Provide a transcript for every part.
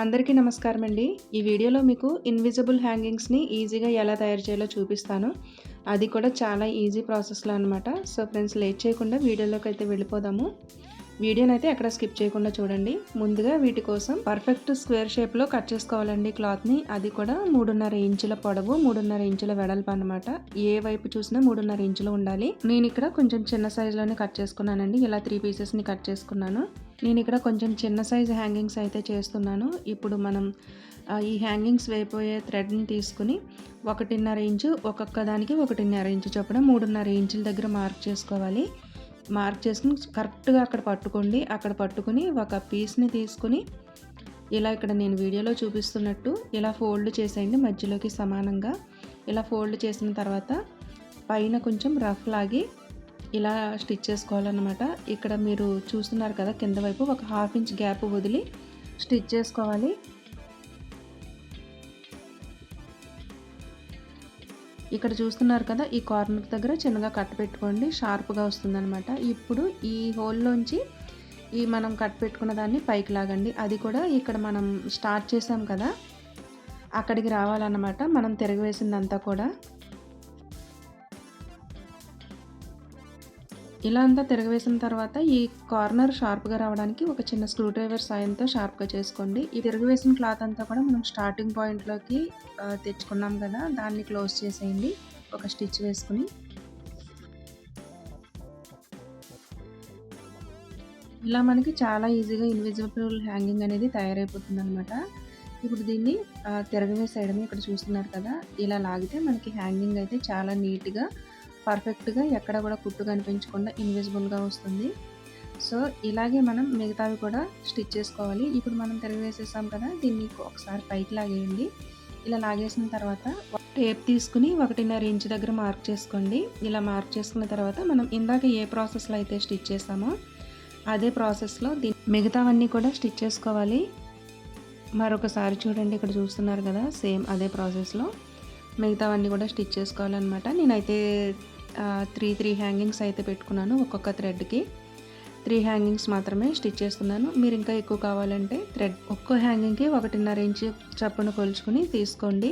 అందరికీ నమస్కారం అండి ఈ వీడియోలో మీకు ఇన్విజిబుల్ హ్యాంగింగ్స్ని ఈజీగా ఎలా తయారు చేయాలో చూపిస్తాను. అది కూడా చాలా ఈజీ ప్రాసెస్లో అనమాట సో ఫ్రెండ్స్ లేట్ చేయకుండా వీడియోలోకి అయితే వెళ్ళిపోదాము. వీడియోని అయితే ఎక్కడ స్కిప్ చేయకుండా చూడండి. ముందుగా వీటి కోసం పర్ఫెక్ట్ స్క్వేర్ షేప్లో కట్ చేసుకోవాలండి క్లాత్ని అది కూడా మూడున్నర ఇంచుల పొడవు మూడున్నర ఇంచుల వెడల్పు అనమాట ఏ వైపు చూసినా మూడున్నర ఇంచులు ఉండాలి. నేను ఇక్కడ కొంచెం చిన్న సైజులోనే కట్ చేసుకున్నానండి. ఇలా త్రీ పీసెస్ని కట్ చేసుకున్నాను. నేను ఇక్కడ కొంచెం చిన్న సైజు హ్యాంగింగ్స్ అయితే చేస్తున్నాను. ఇప్పుడు మనం ఈ హ్యాంగింగ్స్ వేయిపోయే థ్రెడ్ని తీసుకుని ఒకటిన్నర ఇంచు ఒక్కొక్క దానికి ఒకటిన్నర ఇంచు చొప్పున మూడున్నర ఇంచుల దగ్గర మార్క్ చేసుకోవాలి. మార్క్ చేసుకుని కరెక్ట్గా అక్కడ పట్టుకోండి. అక్కడ పట్టుకుని ఒక పీస్ని తీసుకుని ఇలా ఇక్కడ నేను వీడియోలో చూపిస్తున్నట్టు ఇలా ఫోల్డ్ చేసేయండి మధ్యలోకి సమానంగా. ఇలా ఫోల్డ్ చేసిన తర్వాత పైన కొంచెం రఫ్ లాగి ఇలా స్టిచ్ చేసుకోవాలన్నమాట. ఇక్కడ మీరు చూస్తున్నారు కదా కింద వైపు ఒక హాఫ్ ఇంచ్ గ్యాప్ వదిలి స్టిచ్ చేసుకోవాలి. ఇక్కడ చూస్తున్నారు కదా ఈ కార్నర్ దగ్గర చిన్నగా కట్ పెట్టుకోండి షార్ప్గా వస్తుందనమాట ఇప్పుడు ఈ హోల్లోంచి ఈ మనం కట్ పెట్టుకున్న దాన్ని పైకి లాగండి. అది కూడా ఇక్కడ మనం స్టార్ట్ చేసాం కదా అక్కడికి రావాలన్నమాట. మనం తిరగవేసిందంతా కూడా. ఇలా అంతా తిరగవేసిన తర్వాత ఈ కార్నర్ షార్ప్గా రావడానికి ఒక చిన్న స్క్రూ డ్రైవర్ సాయంతో షార్ప్గా చేసుకోండి. ఈ తిరగవేసిన క్లాత్ అంతా కూడా మనం స్టార్టింగ్ పాయింట్లోకి తెచ్చుకున్నాం కదా దాన్ని క్లోజ్ చేసేయండి. ఒక స్టిచ్ వేసుకుని. ఇలా మనకి చాలా ఈజీగా ఇన్విజిబుల్ హ్యాంగింగ్ అనేది తయారైపోతుంది అనమాట ఇప్పుడు దీన్ని తిరగవేసేయడమే ఇక్కడ చూస్తున్నారు కదా ఇలా లాగితే మనకి హ్యాంగింగ్ అయితే చాలా నీట్గా పర్ఫెక్ట్గా ఎక్కడ కూడా కుట్టు కనిపించకుండా ఇన్విజిబుల్గా వస్తుంది. సో ఇలాగే మనం మిగతావి కూడా స్టిచ్ చేసుకోవాలి. ఇప్పుడు మనం తిరగవేసేసాం కదా దీన్ని ఒకసారి పైకి లాగేయండి. ఇలా లాగేసిన తర్వాత టేప్ తీసుకుని ఒకటిన్నర ఇంచ్ దగ్గర మార్క్ చేసుకోండి. ఇలా మార్క్ చేసుకున్న తర్వాత మనం ఇందాక ఏ ప్రాసెస్లో అయితే స్టిచ్ చేసామో అదే ప్రాసెస్లో దీని మిగతావన్నీ కూడా స్టిచ్ చేసుకోవాలి. మరొకసారి చూడండి ఇక్కడ చూస్తున్నారు కదా సేమ్ అదే ప్రాసెస్లో. మిగతావన్నీ కూడా స్టిచ్ చేసుకోవాలన్నమాట. నేనైతే త్రీ త్రీ హ్యాంగింగ్స్ అయితే పెట్టుకున్నాను ఒక్కొక్క థ్రెడ్కి త్రీ హ్యాంగింగ్స్ మాత్రమే స్టిచ్ చేస్తున్నాను. మీరు ఇంకా ఎక్కువ కావాలంటే థ్రెడ్ ఒక్కో హ్యాంగింగ్కి ఒకటిన్నర ఇంచు చప్పును కొలుచుకుని తీసుకోండి.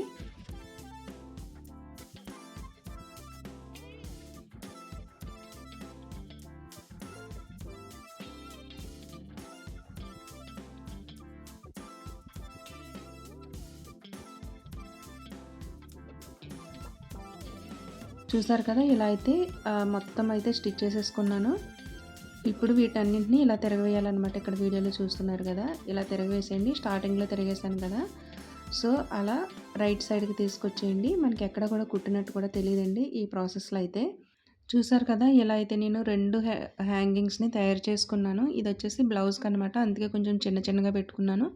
చూసారు కదా ఇలా అయితే మొత్తం అయితే స్టిచ్ చేసేసుకున్నాను. ఇప్పుడు వీటన్నింటినీ ఇలా తిరగవేయాలన్నమాట ఇక్కడ వీడియోలో చూస్తున్నారు కదా ఇలా తిరగవేసేయండి స్టార్టింగ్లో తిరగేసాను కదా. సో అలా రైట్ సైడ్కి తీసుకొచ్చేయండి. మనకి ఎక్కడ కూడా కుట్టినట్టు కూడా తెలియదండి ఈ ప్రాసెస్లో అయితే. చూసారు కదా ఇలా అయితే నేను రెండు హ్యాంగింగ్స్ని తయారు చేసుకున్నాను. ఇది వచ్చేసి బ్లౌజ్కి అనమాట అందుకే కొంచెం చిన్న చిన్నగా పెట్టుకున్నాను.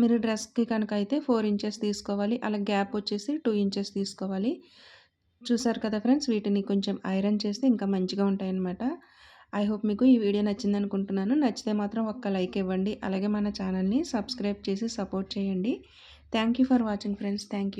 మీరు డ్రెస్కి కనుక అయితే ఫోర్ ఇంచెస్ తీసుకోవాలి. అలా గ్యాప్ వచ్చేసి టూ ఇంచెస్ తీసుకోవాలి. చూసారు కదా ఫ్రెండ్స్? వీటిని కొంచెం ఐరన్ చేస్తే ఇంకా మంచిగా ఉంటాయన్నమాట. ఐ హోప్ మీకు ఈ వీడియో నచ్చింది అనుకుంటున్నాను నచ్చితే మాత్రం ఒక్క లైక్ ఇవ్వండి. అలాగే మన ఛానల్ని సబ్స్క్రైబ్ చేసి సపోర్ట్ చేయండి. Thank for watching friends. Thank